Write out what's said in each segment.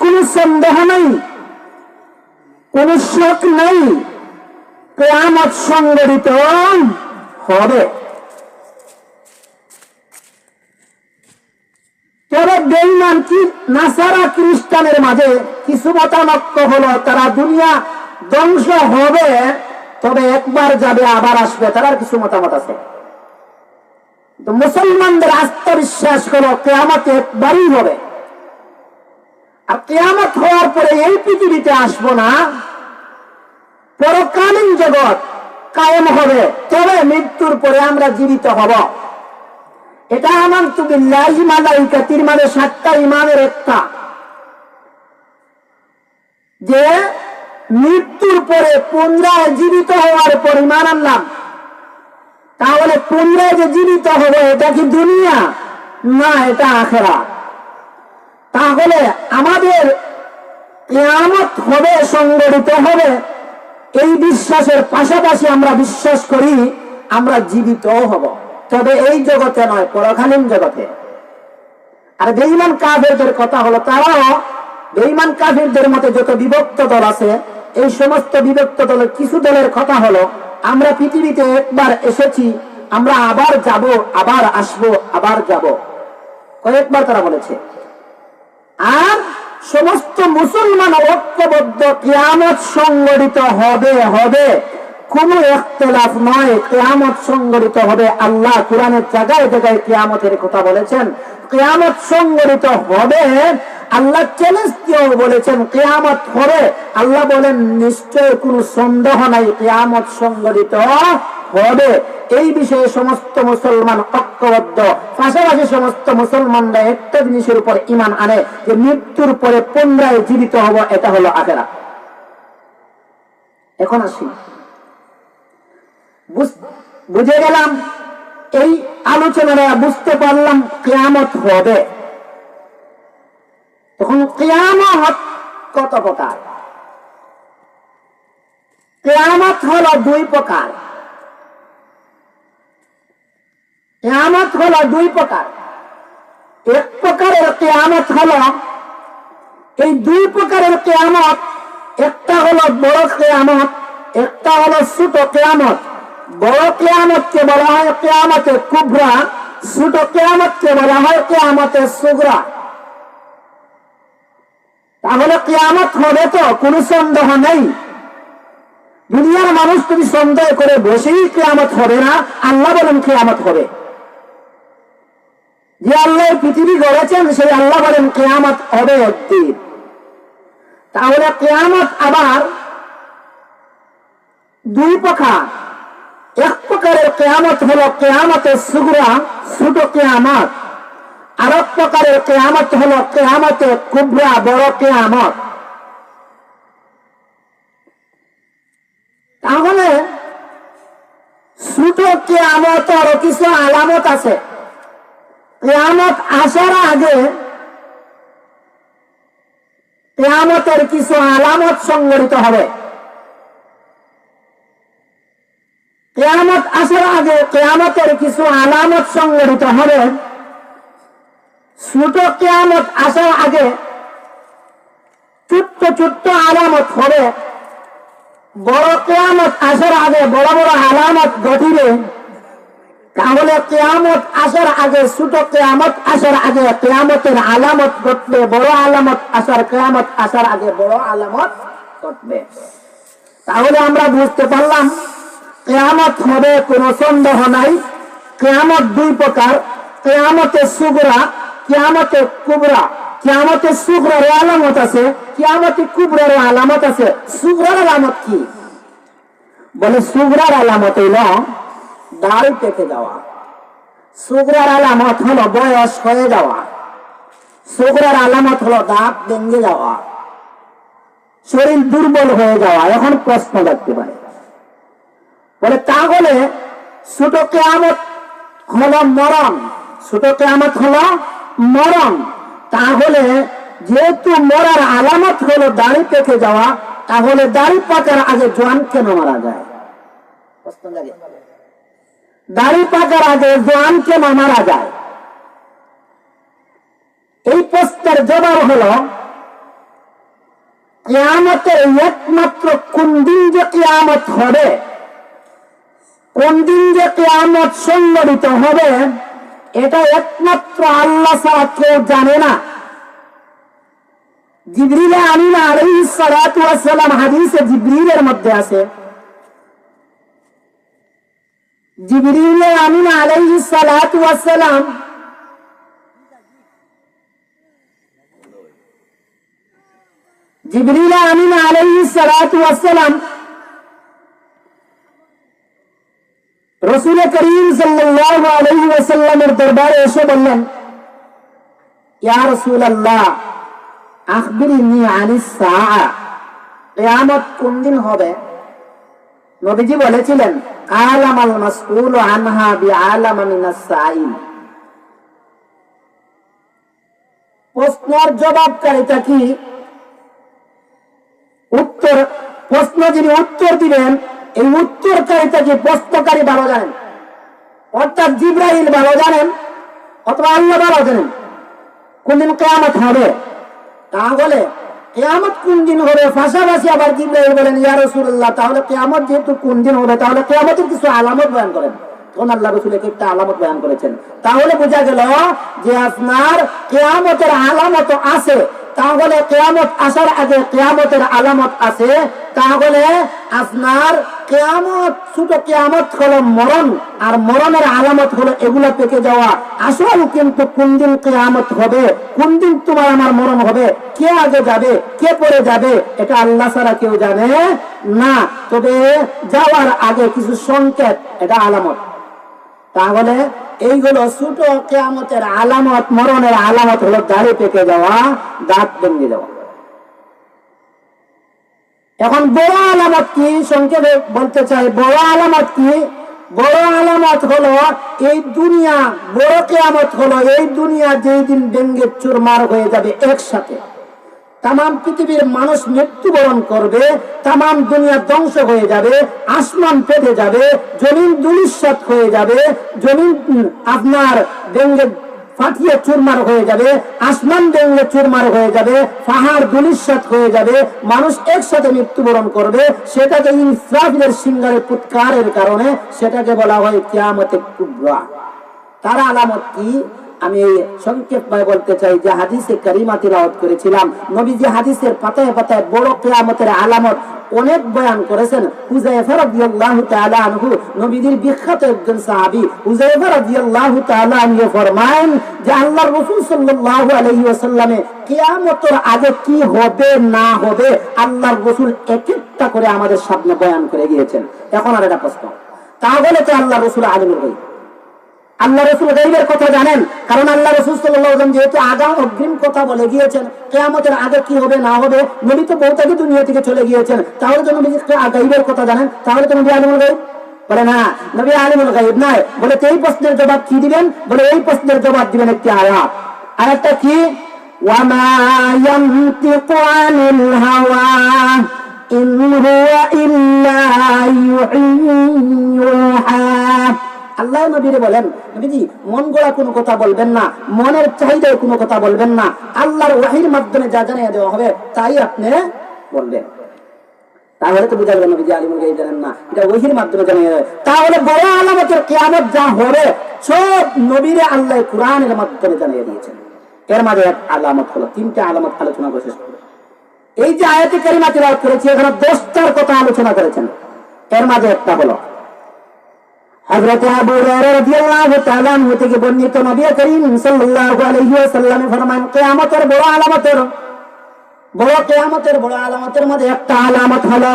কোন সন্দেহ নেই, কোন শোক নেই, কেয়ামত সংগঠিত হবে। নাসারা খ্রিস্টানের মাঝে কিছু মতামত হলো, তারা দুনিয়া ধ্বংস হবে, তবে একবার যাবে আবার আসবে, তার কিছু মতামত আছে? মুসলমানদের আত্মবিশ্বাস হলো, কেয়ামত একবারই হবে। আর কেয়ামত হওয়ার পরে এই পৃথিবীতে আসব না। পরকালীন জগৎ কায়েম হবে, তবে মৃত্যুর পরে আমরা জীবিত হব। এটা আমার তুমি লাইমালাইকাতির মানে সাতটা ইমানের একটা। যে মৃত্যুর পরে পুনরায় জীবিত হওয়ার পর ইমান আনলাম। তাহলে পুনরায় যে জীবিত হবে, এটা কি দুনিয়া? না, এটা আখেরা তাহলে আমাদের কেয়ামত হবে, সংগঠিত হবে। এই বিশ্বাসের পাশাপাশি আমরা বিশ্বাস করি, আমরা জীবিত হব। তবে এই জগতে নয়, পরকালীন জগতে। আর বেইমান কাফেরদের কথা হলো তারাও বেইমান কাফেরদের মতে যত বিভক্ত দল আছে, এই সমস্ত বিভক্ত দলের কিছু দলের কথা হলো, আমরা পৃথিবীতে একবার এসেছি, আমরা আবার যাব, আবার আসব, আবার যাব। কয়েকবার তারা বলেছে। আর সমস্ত মুসলমান ঐক্যবদ্ধ কিয়ামত সংগঠিত হবে হবে। কোন একতলাফ নয়, কেয়ামত সংগঠিত হবে। আল্লাহ কোরআনের জায়গায় জায়গায় কেয়ামতের কথা বলেছেন। কেয়ামত সংগঠিত হবে, আল্লাহ চ্যালেঞ্জ দিয়েও বলেছেন, কেয়ামত হবে। আল্লাহ বলেন, নিশ্চয় কোন সন্দেহ নাই, কেয়ামত সংগঠিত হবে এই বিষয়ে সমস্ত মুসলমান ঐক্যবদ্ধ। পাশাপাশি সমস্ত মুসলমানরা একটা জিনিসের উপর ইমান আনে, যে মৃত্যুর পরে পুনরায় জীবিত হব, এটা হলো আখেরা এখন আসি। বুঝে গেলাম? এই আলোচনাটা বুঝতে পারলাম কেয়ামত হবে। তখন কেয়ামত কত প্রকার? কেয়ামত হলো দুই প্রকার। কেয়ামত হলো দুই প্রকার। এক প্রকারের কেয়ামত হলো, এই দুই প্রকারের কেয়ামত, একটা হলো বড় কেয়ামত, একটা হলো ছোট কেয়ামত। বড় কেয়ামতকে বলা হয় কেয়ামতে কুবরা, ছোট কেয়ামতকে বলা হয় কেয়ামতে সুগরা। তাহলে কেয়ামত হবে তো, কোনো সন্দেহ নেই। দুনিয়ার মানুষ তুমি সন্দেহ করে বসেই কেয়ামত হবে না, আল্লাহ বলেন কেয়ামত হবে। যে আল্লাহ পৃথিবী গড়েছেন, সেই আল্লাহ বলেন, কেয়ামত হবে একদিন। তাহলে কেয়ামত আবার দুই প্রকার। এক প্রকারের কেয়ামত হলো কেয়ামতের সুগুরা ছোট কেয়ামত। আর এক প্রকারের কেয়ামত হলো কেয়ামতে কুবরা, বড় কেয়ামত। তাহলে ছোট কেয়ামতের কিছু আলামত আছে। কেয়ামত আসার আগে কেয়ামতের কিছু আলামত সংগঠিত হবে। কেয়ামত আসার আগে কেয়ামতের কিছু আলামত সংগঠিত হবে। ছোট কেয়ামত আসার আগে ছোট্ট ছোট্ট আলামত হবে। বড় কেয়ামত আসার আগে বড় বড় আলামত ঘটিবে। তাহলে কেয়ামত আসার আগে, ছোট কেয়ামত আসার আগে, কেয়ামতের আলামত ঘটবে, বড় আলামত আসার, কেয়ামত আসার আগে বড় আলামত ঘটবে। তাহলে আমরা বুঝতে পারলাম, কেয়ামত হবে, কোনো সন্দেহ নাই। কেয়ামত দুই প্রকার কেয়ামতে সুগরা কেয়ামতে কুবরা। কেয়ামতে সুগরার আলামত আছে কেয়ামতে কুবরার আলামত আছে। সুগরার আলামত কি? বলে সুগরার আলামত হইল দাড়ি পেকে যাওয়া সুগরার আলামত হলো বয়স হয়ে যাওয়া। সুগরার আলামত হলো দাঁত ভেঙে যাওয়া। শরীর দুর্বল হয়ে যাওয়া, এখন প্রশ্ন লাগতে পারে। বলে, তাহলে ছোট কেয়ামত হলো মরণ। ছোট কেয়ামত হলো মরণ। তাহলে যেহেতু মরার আলামত হলো দাড়ি পেকে যাওয়া, তাহলে দাড়ি পাকার আগে জোয়ান কেন মারা যায়? প্রশ্ন লাগে দাড়ি পাকার আগে জোয়ান কেন মারা যায়। এই প্রশ্নের জবাব হলো, কেয়ামতের একমাত্র কোন দিন যে কেয়ামত হবে, কোন দিন যে কেয়ামত সংগঠিত হবে, এটা একমাত্র আল্লাহ ছাড়া কেউ জানে না। জিবরিল আমিন ওয়াস সালাম হাদিসে জিবরিলের মধ্যে আছে জিবরিল আমিন আলাইহিস সালাতু ওয়াস সালাম জিবরিল আমিন আলাইহিস সালাতু ওয়াসসালাম। রসুল করিম সাল্লাল্লাহু আলাইহি ওয়াসাল্লামের দরবারে এসে বললেন, ইয়া রাসূলুল্লাহ, আখবিরনি আনিস সাআ। কিয়ামত কোন দিন হবে? নবীজি বলেছিলেন আলামাল মাসউল আনহা জবাবকারীটা কি? উত্তর, প্রশ্ন যিনি উত্তর দিবেন, এই উত্তরকারীটাকে প্রশ্নকারী ভালো জানেন? অর্থাৎ জিব্রাহিল ভালো জানেন অথবা আল্লাহ ভালো জানেন? কোনদিন কেয়ামত হবে? তাহলে কেয়ামত কোন দিন হবে? পাশাপাশি আবার জিব্রাহিম বলেন, ইয়া রসুল্লাহ তাহলে কেয়ামত যেহেতু কোন দিন হবে, তাহলে কেয়ামতের কিছু আলামত বয়ান করেন। একটা আলামত করেছেন। তাহলে বোঝা গেল যে আপনার কেয়ামতের আলামত আছে, তাহলে কেয়ামত আসার কেয়ামতের আলামত আছে, তাহলে আপনার কেয়ামত ছোট কেয়ামত হলো মরণ, আর মরণের আলামত হলো এগুলো পেকে যাওয়া। আসল কিন্তু কোন দিন কেয়ামত হবে, কোন দিন তোমার আমার মরণ হবে, কে আগে যাবে, কে পরে যাবে, এটা আল্লাহ ছাড়া কেউ জানে না। তবে যাওয়ার আগে কিছু সংকেত, এটা আলামত। তাহলে এইগুলো ছোট কেয়ামতের আলামত, মরণের আলামত হলো দাড়ি পেকে যাওয়া, দাঁত ভেঙে যাওয়া। এখন বড় আলামত কি? সংক্ষেপে বলতে চাই, বড় আলামত কি? বড় আলামত হলো এই দুনিয়া, বড় কেয়ামত হলো এই দুনিয়া যেই দিন ডেঙ্গে চুরমার হয়ে যাবে একসাথে। তাম পৃথিবীর মানুষ মৃত্যুবরণ করবে তাম দুনিয়া ধ্বংস হয়ে যাবে, আসমান পেতে যাবে, জমিন দুলিশ্বাত হয়ে যাবে, জমিন আপনার ডেঙ্গে ফাটিয়ে চুরমার হয়ে যাবে, আসমান ডেঙ্গে চুরমার হয়ে যাবে, পাহাড় দুলিশ্বাত হয়ে যাবে, মানুষ একসাথে মৃত্যুবরণ করবে, সেটাকে ইনসাফের সিঙ্গারের পুৎকারের কারণে সেটাকে বলা হয় কিয়ামতে কুবরা তার আলামত কি? আমি সংক্ষেপ বলতে চাই যে হাদিসে কারিমা তিলাওয়াত করেছিলাম। নবীজি হাদিসের পাতায় পাতায় বড় কিয়ামতের আলামত অনেক বয়ান করেছেন। রাদিয়াল্লাহু তাআলা আনহু বিখ্যাত একজন সাহাবী রাদিয়াল্লাহু তাআলা আনহু ফরমায়েন যে আল্লাহর রাসূল সাল্লাল্লাহু আলাইহি ওয়াসাল্লামে কিয়ামতের আগে কি হবে, না হবে, আল্লাহর রাসূল এক একটা করে আমাদের সামনে বয়ান করে গিয়েছেন। এখন আর এটা প্রশ্ন। তাহলে তো আল্লাহ রাসূল আলিমুল আল্লাহ রসুল গরিবের কথা জানেন, কারণ আল্লাহ রসুল সাল্লাম যেহেতু আগাম অগ্রিম কথা বলে গিয়েছেন, কেয়ামতের আগে কি হবে, না হবে, নবী তো বহুতাকে দুনিয়া থেকে চলে গিয়েছেন, তাহলে তো নবী গাইবের কথা জানেন? তাহলে তো নবী আলিমুল গাইব। বলে না, নবী আলিমুল গাইব নয় বলে এই প্রশ্নের জবাব কি দিবেন? বলে এই প্রশ্নের জবাব দিবেন একটি আয়াত। একটা কি? ইন হুয়া ইল্লা ইউহা আল্লাহ নবীরে বলেন, নবীজি, মন গড়া কোনো কথা বলবেন না, মনের চাহিদায় কোনো কথা বলবেন না, আল্লাহর ওয়াহির মাধ্যমে যা জানিয়ে দেওয়া হবে তাই আপনি বলবেন। তাহলে তো বুঝা গেল নবীজি আলিমুল গাইব জানেন না, এটা ওহির মাধ্যমে জানিয়ে দেবে তাহলে বড় আলামতের কিয়ামত যা হবে, সব নবীরে আল্লাহ কোরআনের মাধ্যমে জানিয়ে দিয়েছেন। এর মাঝে এক আলামত হলো, তিনটা আলামত আলোচনা করে শেষ করব। এই যে আয়াতি কারিমা তিলাওয়াত করেছি, এখানে দশটার কথা আলোচনা করেছেন। এর মাঝে একটা হলো হযরত আবু হুরায়রা রাদিয়াল্লাহু তাআলা আনহু থেকে বর্ণিত নবী করিম সাল্লাল্লাহু আলাইহি ওয়াসাল্লাম ফরমান, কিয়ামতের বড় আলামতের, বড় কিয়ামতের বড় আলামতের মধ্যে একটা আলামত হলো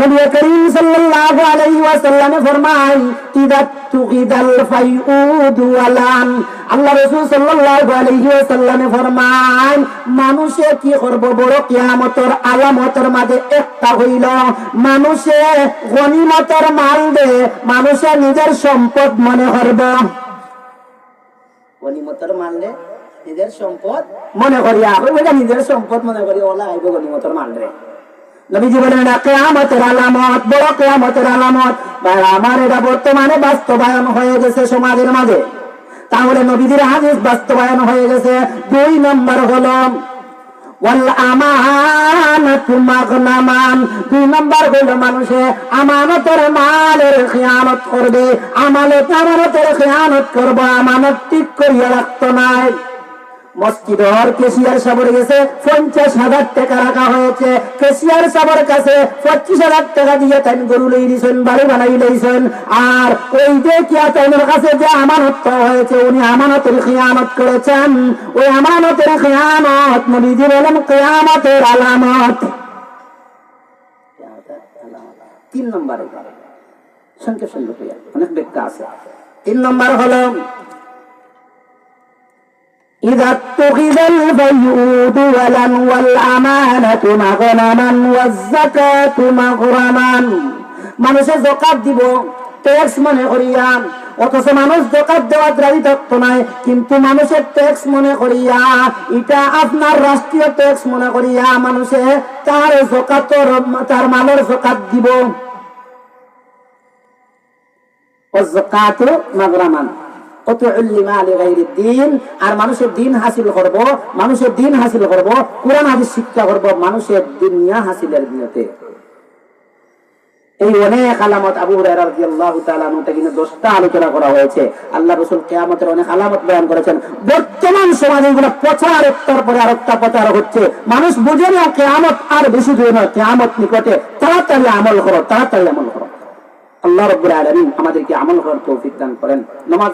নবী করিম সাল্লাল্লাহু আলাইহি ওয়াসাল্লাম ফরমান ইদা তুগিদাল ফাইউদ ওয়ালান আল্লাহ রাসূল সাল্লাল্লাহু আলাইহি ওয়াসাল্লাম ফরমান মানুষে কি করব বড় কিয়ামতের আলামতের মাঝে একটা হইল মানুষে গনিমতের মাল দে মানুষে নিজের সম্পদ মনে করব। গনিমতের মাল দে নিজের সম্পদ মনে করিয়া। ওইটা নিজের সম্পদ মনে করি ওলা আইব গনিমতের মাল রে নবীজি বলেন এটা কেয়ামতের আলামত, বড় কেয়ামতের আলামত। ভাই, আমার এটা বর্তমানে বাস্তবায়ন হয়ে গেছে সমাজের মাঝে। তাহলে নবীজির হাদিস বাস্তবায়ন হয়ে গেছে। দুই নম্বর হলো দুই মালের খেয়ানত করবে। আমানত খেয়ানত করব, আমানত ঠিক করিয়া রাখতো নাই। মসজিদর কেশিয়ার সাবর গেছে, পঞ্চাশ হাজার টাকা রাখা হয়েছে। কেশিয়ার সাবর কাছে পঁচিশ হাজার টাকা দিয়ে তাই গরু লই দিয়েছেন বাড়ি বানাই লইছেন। আর ওই যে কিয়া তাইনের কাছে যে আমানত হয়েছে, উনি আমানতের খেয়ানত করেছেন। ওই আমানতের খেয়ানত নবীজি বলেন কেয়ামতের আলামত। তিন নম্বরে সংক্ষেপ সংক্ষেপ তিন নম্বর হলো إذا اتخذ البيوت ولا والأمانة مغنما والزكاة مغرما মানুষের জকাত দিব ট্যাক্স মনে করিয়া অথচ মানুষ জকাত দেওয়ার রাজি থাকতো নাই কিন্তু মানুষের ট্যাক্স মনে করিয়া এটা আপনার রাষ্ট্রীয় ট্যাক্স মনে করিয়া মানুষে তার জকাতর তার মালের জকাত দিব والزكاة مغرما দিন আর মানুষের দিন হাসিল করব, মানুষের দিন হাসিল করব, কোরআন শিক্ষা করব, মানুষের দুনিয়া হাসিলের এই অনেক আলামত আবু থেকে দশটা আলোচনা করা হয়েছে। আল্লাহ রাসূল কিয়ামতের অনেক আলামত বয়ান করেছেন। বর্তমান সমাজে এগুলো প্রচার একটার পরে আরেকটা প্রচার হচ্ছে। মানুষ বুঝে না কিয়ামত আর বেশি দূরে নয়, কিয়ামত নিকটে তাড়াতাড়ি আমল করো, তাড়াতাড়ি আমল করো। আল্লাহ রব্বুল আলামিন আমাদেরকে আমল করার তৌফিক দান করেন। নামাজ